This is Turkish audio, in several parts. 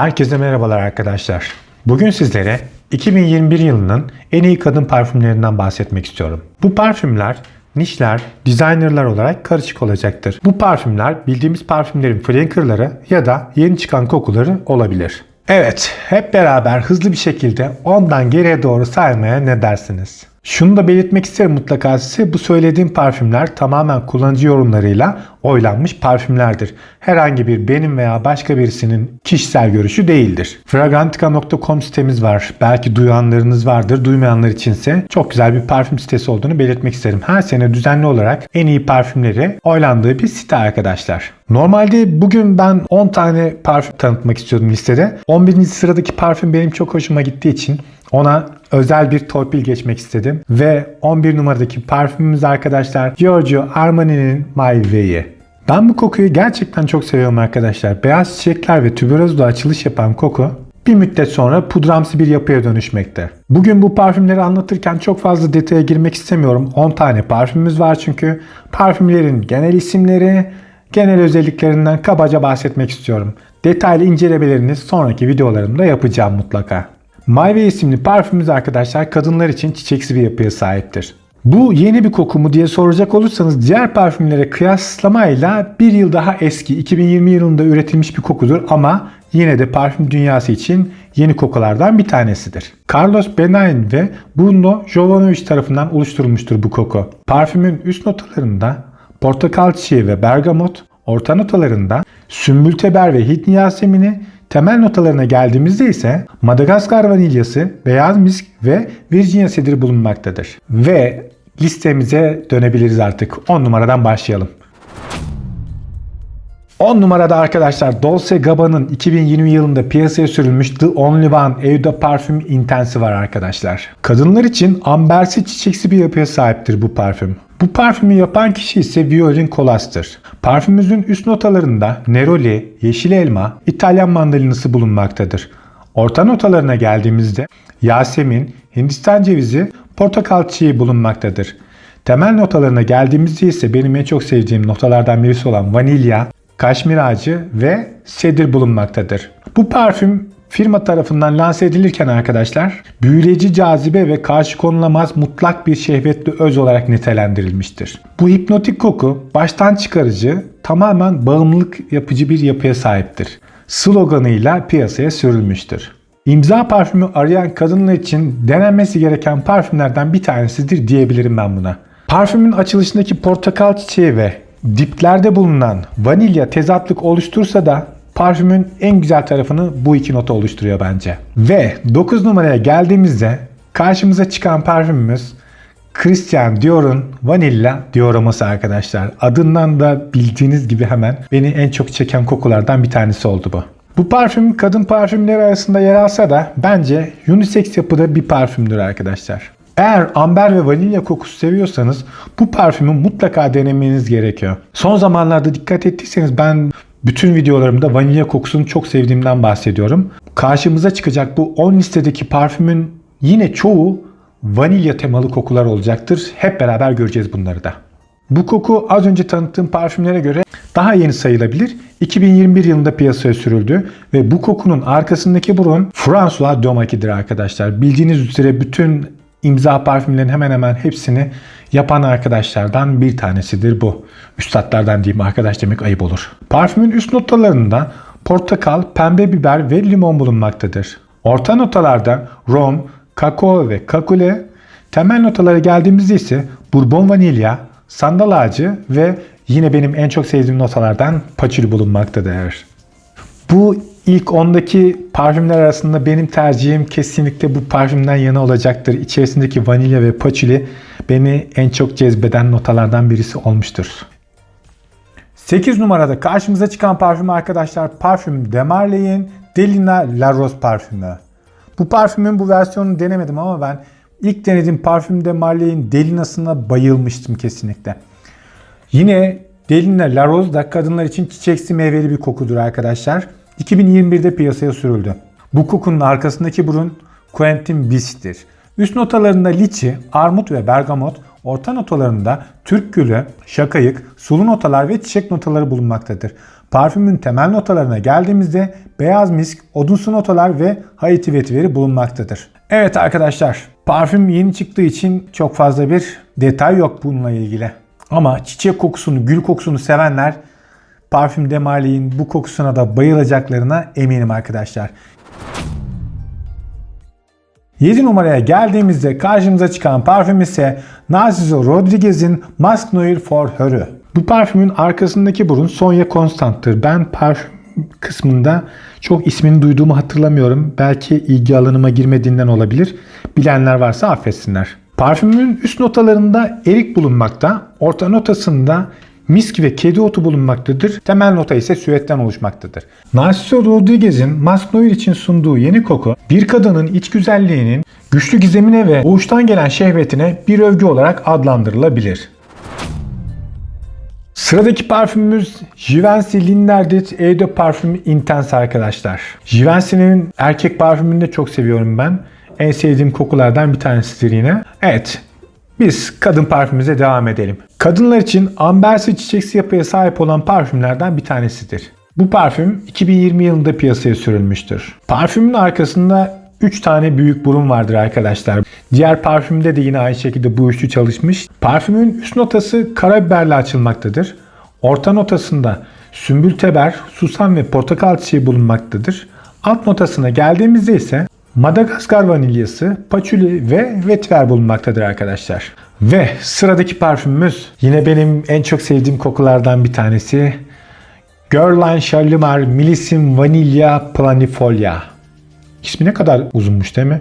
Herkese merhabalar arkadaşlar. Bugün sizlere 2021 yılının en iyi kadın parfümlerinden bahsetmek istiyorum. Bu parfümler nişler, designerlar olarak karışık olacaktır. Bu parfümler bildiğimiz parfümlerin flankerları ya da yeni çıkan kokuları olabilir. Evet, hep beraber hızlı bir şekilde ondan geriye doğru saymaya ne dersiniz? Şunu da belirtmek isterim mutlaka size bu söylediğim parfümler tamamen kullanıcı yorumlarıyla oylanmış parfümlerdir. Herhangi bir benim veya başka birisinin kişisel görüşü değildir. Fragrantica.com sitemiz var. Belki duyanlarınız vardır. Duymayanlar içinse çok güzel bir parfüm sitesi olduğunu belirtmek isterim. Her sene düzenli olarak en iyi parfümleri oylandığı bir site arkadaşlar. Normalde bugün ben 10 tane parfüm tanıtmak istiyordum listede. 11. sıradaki parfüm benim çok hoşuma gittiği için ona özel bir torpil geçmek istedim. Ve 11 numaradaki parfümümüz arkadaşlar Giorgio Armani'nin My Way'i. Ben bu kokuyu gerçekten çok seviyorum arkadaşlar. Beyaz çiçekler ve tüberozla açılış yapan koku bir müddet sonra pudramsı bir yapıya dönüşmekte. Bugün bu parfümleri anlatırken çok fazla detaya girmek istemiyorum. 10 tane parfümümüz var çünkü. Parfümlerin genel isimleri, genel özelliklerinden kabaca bahsetmek istiyorum. Detaylı incelemelerini sonraki videolarımda yapacağım mutlaka. Way isimli parfümümüz arkadaşlar kadınlar için çiçeksi bir yapıya sahiptir. Bu yeni bir koku mu diye soracak olursanız diğer parfümlere kıyaslamayla bir yıl daha eski 2020 yılında üretilmiş bir kokudur ama yine de parfüm dünyası için yeni kokulardan bir tanesidir. Carlos Benain ve Bruno Jovanovic tarafından oluşturulmuştur bu koku. Parfümün üst notalarında portakal çiçeği ve bergamot, orta notalarında sümbülteber ve Hint yasemini, temel notalarına geldiğimizde ise Madagaskar vanilyası, beyaz misk ve Virginia sediri bulunmaktadır. Ve listemize dönebiliriz artık. 10 numaradan başlayalım. 10 numarada arkadaşlar Dolce Gabbana'nın 2020 yılında piyasaya sürülmüş The Only One Eau de Parfum Intense'i var arkadaşlar. Kadınlar için ambersi çiçeksi bir yapıya sahiptir bu parfüm. Bu parfümü yapan kişi ise Violin Colas'tır. Parfümümüzün üst notalarında neroli, yeşil elma, İtalyan mandalinası bulunmaktadır. Orta notalarına geldiğimizde Yasemin, Hindistan cevizi, portakal çiği bulunmaktadır. Temel notalarına geldiğimizde ise benim en çok sevdiğim notalardan birisi olan vanilya, kaşmir ağacı ve sedir bulunmaktadır. Bu parfüm firma tarafından lanse edilirken arkadaşlar büyüleyici cazibe ve karşı konulamaz mutlak bir şehvetli öz olarak nitelendirilmiştir. Bu hipnotik koku baştan çıkarıcı, tamamen bağımlılık yapıcı bir yapıya sahiptir. Sloganıyla piyasaya sürülmüştür. İmza parfümü arayan kadınlar için denenmesi gereken parfümlerden bir tanesidir diyebilirim ben buna. Parfümün açılışındaki portakal çiçeği ve diplerde bulunan vanilya tezatlık oluştursa da parfümün en güzel tarafını bu iki nota oluşturuyor bence. Ve 9 numaraya geldiğimizde karşımıza çıkan parfümümüz Christian Dior'un Vanilla dioraması arkadaşlar. Adından da bildiğiniz gibi hemen beni en çok çeken kokulardan bir tanesi oldu bu. Bu parfüm kadın parfümleri arasında yer alsa da bence unisex yapıda bir parfümdür arkadaşlar. Eğer amber ve vanilya kokusu seviyorsanız bu parfümü mutlaka denemeniz gerekiyor. Son zamanlarda dikkat ettiyseniz ben bütün videolarımda vanilya kokusunu çok sevdiğimden bahsediyorum. Karşımıza çıkacak bu 10 listedeki parfümün yine çoğu vanilya temalı kokular olacaktır. Hep beraber göreceğiz bunları da. Bu koku az önce tanıttığım parfümlere göre daha yeni sayılabilir. 2021 yılında piyasaya sürüldü ve bu kokunun arkasındaki burun François Domaki'dir arkadaşlar. Bildiğiniz üzere bütün imza parfümlerin hemen hemen hepsini yapan arkadaşlardan bir tanesidir bu. Üstadlardan diyeyim arkadaş demek ayıp olur. Parfümün üst notalarında portakal, pembe biber ve limon bulunmaktadır. Orta notalarda rom, kakao ve kakule, temel notalara geldiğimizde ise bourbon vanilya, sandal ağacı ve yine benim en çok sevdiğim notalardan patchouli bulunmaktadır. Bu ilk 10'daki parfümler arasında benim tercihim kesinlikle bu parfümden yana olacaktır. İçerisindeki vanilya ve patchouli beni en çok cezbeden notalardan birisi olmuştur. 8 numarada karşımıza çıkan parfüm arkadaşlar parfüm Demarley'in Delina La Rose parfümü. Bu parfümün bu versiyonunu denemedim ama ben ilk denediğim parfüm Demarley'in Delina'sına bayılmıştım kesinlikle. Yine Delina La Rose da kadınlar için çiçeksi meyveli bir kokudur arkadaşlar. 2021'de piyasaya sürüldü. Bu kokunun arkasındaki burun Quentin Bis'tir. Üst notalarında liçi, armut ve bergamot, Orta notalarında Türk gülü, şakayık, sulu notalar ve çiçek notaları bulunmaktadır. Parfümün temel notalarına geldiğimizde beyaz misk, odunsu notalar ve Haiti vetiveri bulunmaktadır. Evet arkadaşlar, parfüm yeni çıktığı için çok fazla bir detay yok bununla ilgili. Ama çiçek kokusunu, gül kokusunu sevenler Parfüm Demarli'nin bu kokusuna da bayılacaklarına eminim arkadaşlar. 7 numaraya geldiğimizde karşımıza çıkan parfüm ise Narciso Rodriguez'in Mask Noir for Her'ü. Bu parfümün arkasındaki burun Sonya Constant'tır. Ben parfüm kısmında çok ismini duyduğumu hatırlamıyorum. Belki ilgi alanıma girmediğinden olabilir. Bilenler varsa affetsinler. Parfümün üst notalarında erik bulunmakta. Orta notasında misk ve kedi otu bulunmaktadır. Temel nota ise süetten oluşmaktadır. Narciso Rodriguez'in Mask için sunduğu yeni koku bir kadının iç güzelliğinin güçlü gizemine ve doğuştan gelen şehvetine bir övgü olarak adlandırılabilir. Sıradaki parfümümüz Givenchy Linderdit Eau de Parfum Intense arkadaşlar. Givenchy'nin erkek parfümünü de çok seviyorum ben. En sevdiğim kokulardan bir tanesidir yine. Evet, biz kadın parfümümüze devam edelim. Kadınlar için ambersi çiçeksi yapıya sahip olan parfümlerden bir tanesidir. Bu parfüm 2020 yılında piyasaya sürülmüştür. Parfümün arkasında 3 tane büyük burun vardır arkadaşlar. Diğer parfümde de yine aynı şekilde bu üçlü çalışmış. Parfümün üst notası karabiberle açılmaktadır. Orta notasında sümbül teber, susam ve portakal çiçeği bulunmaktadır. Alt notasına geldiğimizde ise Madagaskar vanilyası, paçuli ve vetiver bulunmaktadır arkadaşlar. Ve sıradaki parfümümüz yine benim en çok sevdiğim kokulardan bir tanesi. Guerlain Shalimar Milisim Vanilla Planifolia. İsmi ne kadar uzunmuş değil mi?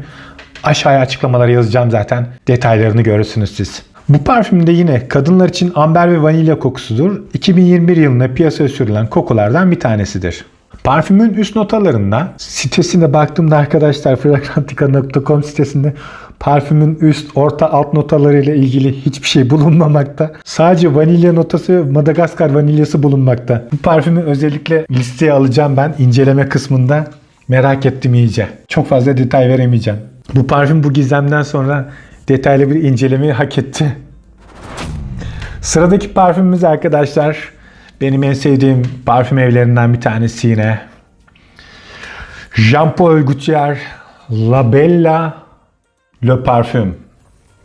Aşağıya açıklamalara yazacağım zaten. Detaylarını görürsünüz siz. Bu parfüm de yine kadınlar için amber ve vanilya kokusudur. 2021 yılında piyasaya sürülen kokulardan bir tanesidir. Parfümün üst notalarında sitesine baktığımda arkadaşlar fragrantica.com sitesinde parfümün üst, orta, alt notalarıyla ilgili hiçbir şey bulunmamakta. Sadece vanilya notası ve Madagaskar vanilyası bulunmakta. Bu parfümü özellikle listeye alacağım ben inceleme kısmında. Merak ettim iyice. Çok fazla detay veremeyeceğim. Bu parfüm bu gizemden sonra detaylı bir incelemeyi hak etti. Sıradaki parfümümüz arkadaşlar benim en sevdiğim parfüm evlerinden bir tanesi yine. Jean Paul Gaultier La Bella Le Parfum.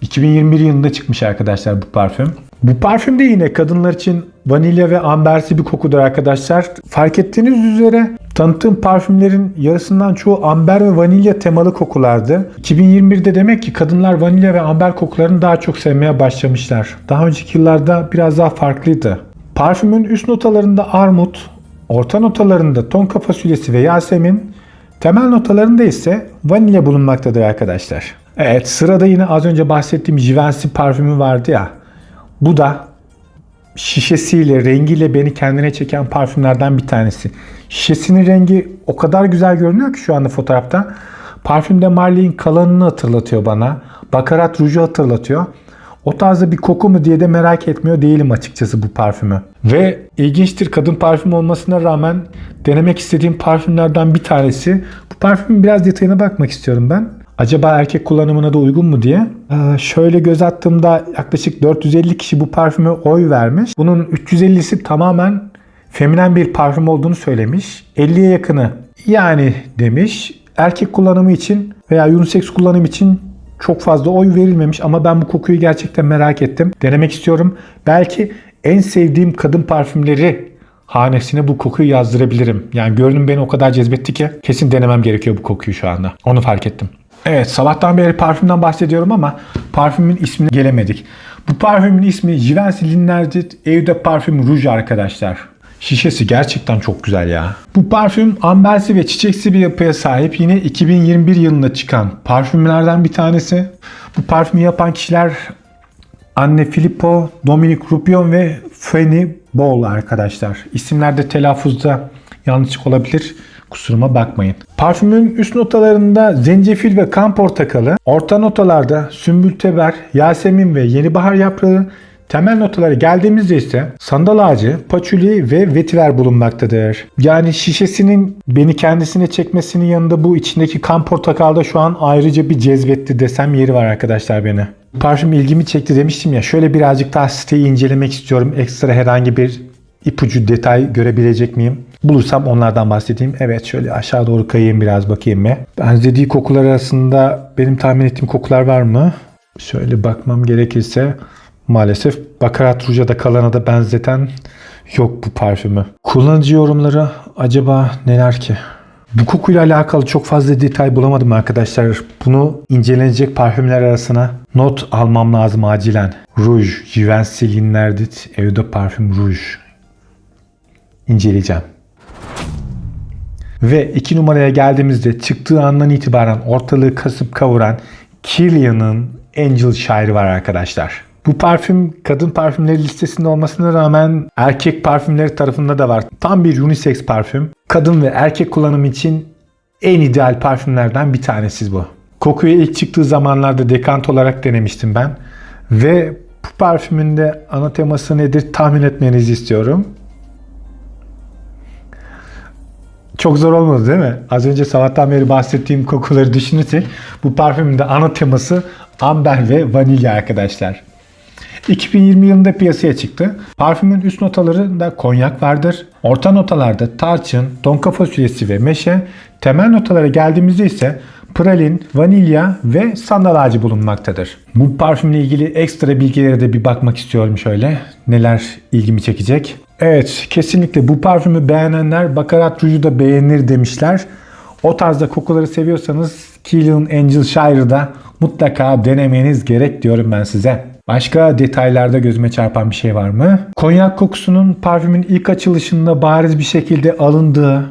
2021 yılında çıkmış arkadaşlar bu parfüm. Bu parfüm de yine kadınlar için vanilya ve ambersi bir kokudur arkadaşlar. Fark ettiğiniz üzere tanıttığım parfümlerin yarısından çoğu amber ve vanilya temalı kokulardı. 2021'de demek ki kadınlar vanilya ve amber kokularını daha çok sevmeye başlamışlar. Daha önceki yıllarda biraz daha farklıydı. Parfümün üst notalarında armut, orta notalarında tonka fasulyesi ve yasemin, temel notalarında ise vanilya bulunmaktadır arkadaşlar. Evet sırada yine az önce bahsettiğim Givenchy parfümü vardı ya. Bu da şişesiyle, rengiyle beni kendine çeken parfümlerden bir tanesi. Şişesinin rengi o kadar güzel görünüyor ki şu anda fotoğrafta. Parfümde Marley'in kalanını hatırlatıyor bana. Bakarat ruju hatırlatıyor. O tarzda bir koku mu diye de merak etmiyor değilim açıkçası bu parfümü. Ve ilginçtir kadın parfüm olmasına rağmen denemek istediğim parfümlerden bir tanesi. Bu parfümün biraz detayına bakmak istiyorum ben. Acaba erkek kullanımına da uygun mu diye. Ee, şöyle göz attığımda yaklaşık 450 kişi bu parfüme oy vermiş. Bunun 350'si tamamen feminen bir parfüm olduğunu söylemiş. 50'ye yakını yani demiş. Erkek kullanımı için veya unisex kullanım için çok fazla oy verilmemiş ama ben bu kokuyu gerçekten merak ettim. Denemek istiyorum. Belki en sevdiğim kadın parfümleri hanesine bu kokuyu yazdırabilirim. Yani görünüm beni o kadar cezbetti ki kesin denemem gerekiyor bu kokuyu şu anda. Onu fark ettim. Evet sabahtan beri parfümden bahsediyorum ama parfümün ismine gelemedik. Bu parfümün ismi Givenchy Linderdit Eau de Parfum Rouge arkadaşlar. Şişesi gerçekten çok güzel ya. Bu parfüm ambersi ve çiçeksi bir yapıya sahip yine 2021 yılında çıkan parfümlerden bir tanesi. Bu parfümü yapan kişiler Anne Filippo, Dominic Rupion ve Fanny Ball arkadaşlar. İsimlerde telaffuzda yanlışlık olabilir. Kusuruma bakmayın. Parfümün üst notalarında zencefil ve kan portakalı, orta notalarda sümbül teber, yasemin ve yeni bahar yaprağı, temel notalara geldiğimizde ise sandal ağacı, paçuli ve vetiver bulunmaktadır. Yani şişesinin beni kendisine çekmesinin yanında bu içindeki kan portakalda şu an ayrıca bir cezbetti desem yeri var arkadaşlar beni. Parfüm ilgimi çekti demiştim ya. Şöyle birazcık daha siteyi incelemek istiyorum. Ekstra herhangi bir ipucu detay görebilecek miyim? Bulursam onlardan bahsedeyim. Evet şöyle aşağı doğru kayayım biraz bakayım mı? Benzediği kokular arasında benim tahmin ettiğim kokular var mı? Şöyle bakmam gerekirse maalesef Bakarat Rouge'a da kalana da benzeten yok bu parfümü. Kullanıcı yorumları acaba neler ki? Bu kokuyla alakalı çok fazla detay bulamadım arkadaşlar. Bunu incelenecek parfümler arasına not almam lazım acilen. Rouge, Givenchy Linerdit Eau de Parfüm Rouge. İnceleyeceğim. Ve iki numaraya geldiğimizde çıktığı andan itibaren ortalığı kasıp kavuran Kilian'ın Angel Shire var arkadaşlar. Bu parfüm kadın parfümleri listesinde olmasına rağmen erkek parfümleri tarafında da var. Tam bir unisex parfüm. Kadın ve erkek kullanım için en ideal parfümlerden bir tanesi bu. Kokuyu ilk çıktığı zamanlarda dekant olarak denemiştim ben. Ve bu parfümün de ana teması nedir tahmin etmenizi istiyorum. Çok zor olmadı değil mi? Az önce sabahtan beri bahsettiğim kokuları düşünürsek bu parfümün de ana teması amber ve vanilya arkadaşlar. 2020 yılında piyasaya çıktı. Parfümün üst notalarında konyak vardır. Orta notalarda tarçın, tonka fasulyesi ve meşe. Temel notalara geldiğimizde ise pralin, vanilya ve sandal ağacı bulunmaktadır. Bu parfümle ilgili ekstra bilgilere de bir bakmak istiyorum şöyle. Neler ilgimi çekecek. Evet kesinlikle bu parfümü beğenenler Baccarat Rouge'u da beğenir demişler. O tarzda kokuları seviyorsanız Kilian Angel Shire'da mutlaka denemeniz gerek diyorum ben size. Başka detaylarda gözüme çarpan bir şey var mı? Konyak kokusunun parfümün ilk açılışında bariz bir şekilde alındığı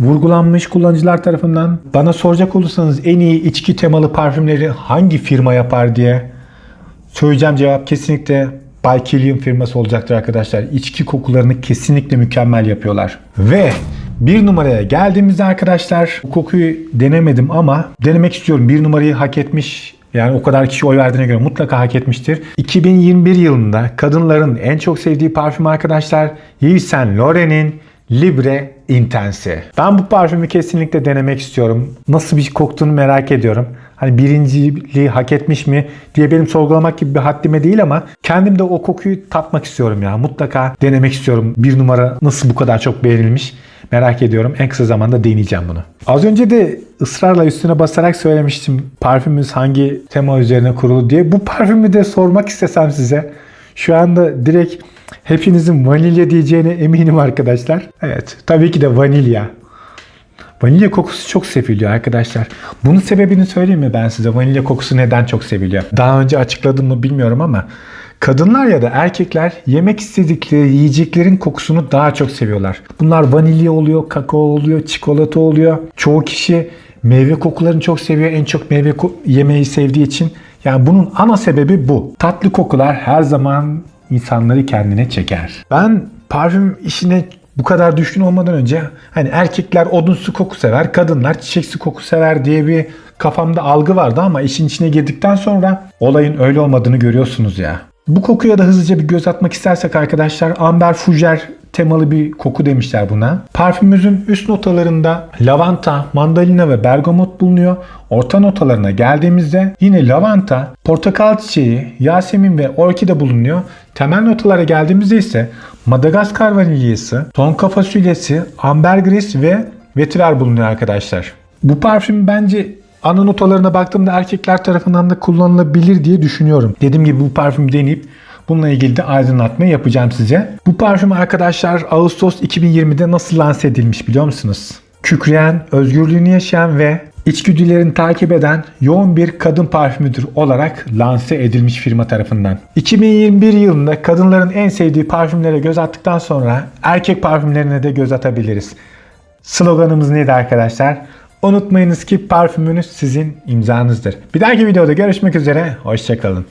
vurgulanmış kullanıcılar tarafından. Bana soracak olursanız en iyi içki temalı parfümleri hangi firma yapar diye söyleyeceğim cevap kesinlikle Bay Kilian firması olacaktır arkadaşlar. İçki kokularını kesinlikle mükemmel yapıyorlar. Ve bir numaraya geldiğimizde arkadaşlar bu kokuyu denemedim ama denemek istiyorum. Bir numarayı hak etmiş yani o kadar kişi oy verdiğine göre mutlaka hak etmiştir. 2021 yılında kadınların en çok sevdiği parfüm arkadaşlar Yves Saint Laurent'in Libre Intense. Ben bu parfümü kesinlikle denemek istiyorum. Nasıl bir koktuğunu merak ediyorum. Hani birinciliği hak etmiş mi diye benim sorgulamak gibi bir haddime değil ama kendim de o kokuyu tatmak istiyorum ya. Mutlaka denemek istiyorum. Bir numara nasıl bu kadar çok beğenilmiş merak ediyorum. En kısa zamanda deneyeceğim bunu. Az önce de ısrarla üstüne basarak söylemiştim parfümümüz hangi tema üzerine kurulu diye. Bu parfümü de sormak istesem size şu anda direkt hepinizin vanilya diyeceğine eminim arkadaşlar. Evet tabii ki de vanilya. Vanilya kokusu çok seviliyor arkadaşlar. Bunun sebebini söyleyeyim mi ben size? Vanilya kokusu neden çok seviliyor? Daha önce açıkladım mı bilmiyorum ama kadınlar ya da erkekler yemek istedikleri yiyeceklerin kokusunu daha çok seviyorlar. Bunlar vanilya oluyor, kakao oluyor, çikolata oluyor. Çoğu kişi meyve kokularını çok seviyor. En çok meyve yemeği sevdiği için. Yani bunun ana sebebi bu. Tatlı kokular her zaman insanları kendine çeker. Ben parfüm işine bu kadar düşkün olmadan önce hani erkekler odunsu koku sever, kadınlar çiçeksi koku sever diye bir kafamda algı vardı ama işin içine girdikten sonra olayın öyle olmadığını görüyorsunuz ya. Bu kokuya da hızlıca bir göz atmak istersek arkadaşlar Amber Fougère temalı bir koku demişler buna. Parfümümüzün üst notalarında lavanta, mandalina ve bergamot bulunuyor. Orta notalarına geldiğimizde yine lavanta, portakal çiçeği, yasemin ve orkide bulunuyor. Temel notalara geldiğimizde ise Madagaskar vanilyası, tonka fasulyesi, ambergris ve vetiver bulunuyor arkadaşlar. Bu parfüm bence ana notalarına baktığımda erkekler tarafından da kullanılabilir diye düşünüyorum. Dediğim gibi bu parfümü deneyip bununla ilgili de aydınlatma yapacağım size. Bu parfüm arkadaşlar Ağustos 2020'de nasıl lanse edilmiş biliyor musunuz? Kükreyen, özgürlüğünü yaşayan ve içgüdülerini takip eden yoğun bir kadın parfümüdür olarak lanse edilmiş firma tarafından. 2021 yılında kadınların en sevdiği parfümlere göz attıktan sonra erkek parfümlerine de göz atabiliriz. Sloganımız neydi arkadaşlar? Unutmayınız ki parfümünüz sizin imzanızdır. Bir dahaki videoda görüşmek üzere. Hoşçakalın.